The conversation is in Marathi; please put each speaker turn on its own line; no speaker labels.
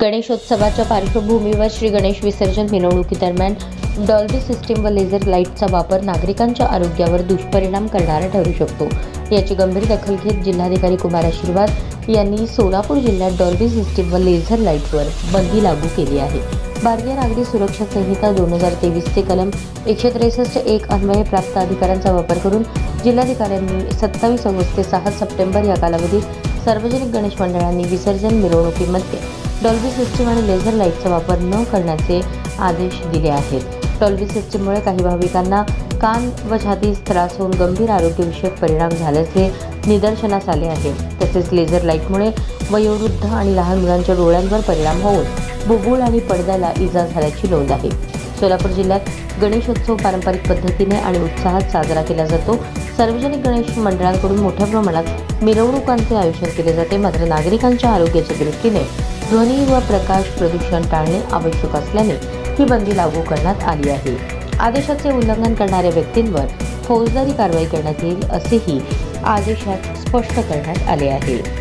गणेशोत्सवाच्या पार्श्वभूमीवर श्री गणेश विसर्जन मिरवणुकीदरम्यान डॉल्बी सिस्टीम व लेझर लाईटचा वापर नागरिकांच्या आरोग्यावर दुष्परिणाम करणारा ठरू शकतो. याची गंभीर दखल घेत जिल्हाधिकारी कुमार आशीर्वाद यांनी सोलापूर जिल्ह्यात डॉल्बी सिस्टीम व लेझर लाईटवर बंदी लागू केली आहे. भारतीय नागरी सुरक्षा संहिता दोन हजार तेवीसचे कलम एकशे त्रेसष्ट एक अन्वये प्राप्त अधिकारांचा वापर करून जिल्हाधिकाऱ्यांनी सत्तावीस ऑगस्ट ते सहा सप्टेंबर या कालावधीत सार्वजनिक गणेश मंडळांनी विसर्जन मिरवणुकीमध्ये डॉल्बी सिस्टीम आणि लेझर लाईटचा वापर न करण्याचे आदेश दिले आहेत. डॉल्बी सिस्टीममुळे काही भाविकांना कान व छातीस त्रास होऊन गंभीर आरोग्यविषयक परिणाम झाल्याचे निदर्शनास आले आहे. तसेच लेझर लाईटमुळे वयोवृद्ध आणि लहान मुलांच्या डोळ्यांवर परिणाम होऊन बुबुळ आणि पडद्याला इजा झाल्याची नोंद आहे. सोलापूर जिल्ह्यात गणेशोत्सव पारंपरिक पद्धतीने आणि उत्साहात साजरा केला जातो. सार्वजनिक गणेश मंडळांकडून मोठ्या प्रमाणात मिरवणुकांचे आयोजन केले जाते. मात्र नागरिकांच्या आरोग्याच्या दृष्टीने ध्वनी व प्रकाश प्रदूषण टाळणे आवश्यक असल्याने ही बंदी लागू करण्यात आली आहे. आदेशाचे उल्लंघन करणाऱ्या व्यक्तींवर फौजदारी कारवाई करण्यात येईल असेही आदेशात स्पष्ट करण्यात आले आहे.